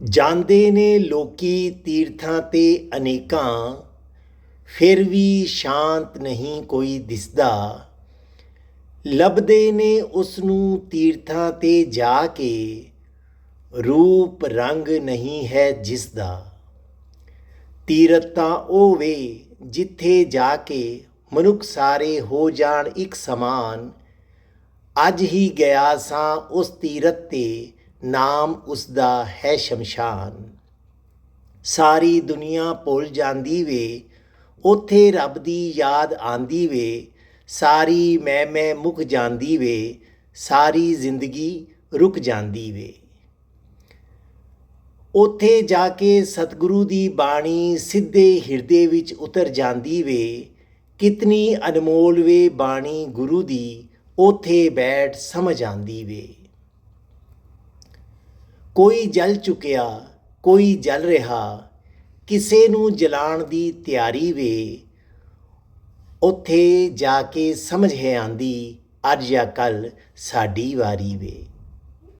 ਜਾਂਦੇ ਨੇ ਲੋਕੀ ਤੀਰਥਾਂ ਤੇ ਅਨੇਕਾਂ, ਫਿਰ ਵੀ ਸ਼ਾਂਤ ਨਹੀਂ ਕੋਈ ਦਿਸਦਾ। ਲੱਭਦੇ ਨੇ ਉਸ ਨੂੰ ਤੀਰਥਾਂ ਤੇ ਜਾ ਕੇ, ਰੂਪ ਰੰਗ ਨਹੀਂ ਹੈ ਜਿਸ ਦਾ ਤੀਰਥ ਤਾਂ ਉਹ ਵੇ ਜਿੱਥੇ ਜਾ ਕੇ ਮਨੁੱਖ ਸਾਰੇ ਹੋ ਜਾਣ ਇੱਕ ਸਮਾਨ। ਅੱਜ ਹੀ ਗਿਆ ਸਾਂ ਉਸ ਤੀਰਥ ਤੇ ਨਾਮ ਉਸ ਦਾ ਹੈ ਸ਼ਮਸ਼ਾਨ। ਸਾਰੀ ਦੁਨੀਆ ਭੁੱਲ ਜਾਂਦੀ ਵੇ, ਉਥੇ ਰੱਬ ਦੀ ਯਾਦ ਆਂਦੀ ਵੇ, ਸਾਰੀ ਮੈਂ ਮੈਂ ਮੁੱਕ ਜਾਂਦੀ ਵੇ, ਸਾਰੀ ਜ਼ਿੰਦਗੀ ਰੁਕ ਜਾਂਦੀ ਵੇ। ਉਥੇ ਜਾ ਕੇ ਸਤਿਗੁਰੂ ਦੀ ਬਾਣੀ ਸਿੱਧੇ ਹਿਰਦੇ ਵਿੱਚ ਉਤਰ ਜਾਂਦੀ ਵੇ, ਕਿਤਨੀ ਅਨਮੋਲ ਵੇ ਬਾਣੀ ਗੁਰੂ ਦੀ, ਉਥੇ ਬੈਠ ਸਮਝ ਆਂਦੀ ਵੇ। ਕੋਈ ਜਲ ਚੁੱਕਿਆ, ਕੋਈ ਜਲ ਰਿਹਾ, ਕਿਸੇ ਨੂੰ ਜਲਾਣ ਦੀ ਤਿਆਰੀ ਵੇ। ਉੱਥੇ ਜਾ ਕੇ ਸਮਝ ਹੈ ਆਂਦੀ, ਅੱਜ ਜਾਂ ਕੱਲ ਸਾਡੀ ਵਾਰੀ ਵੇ।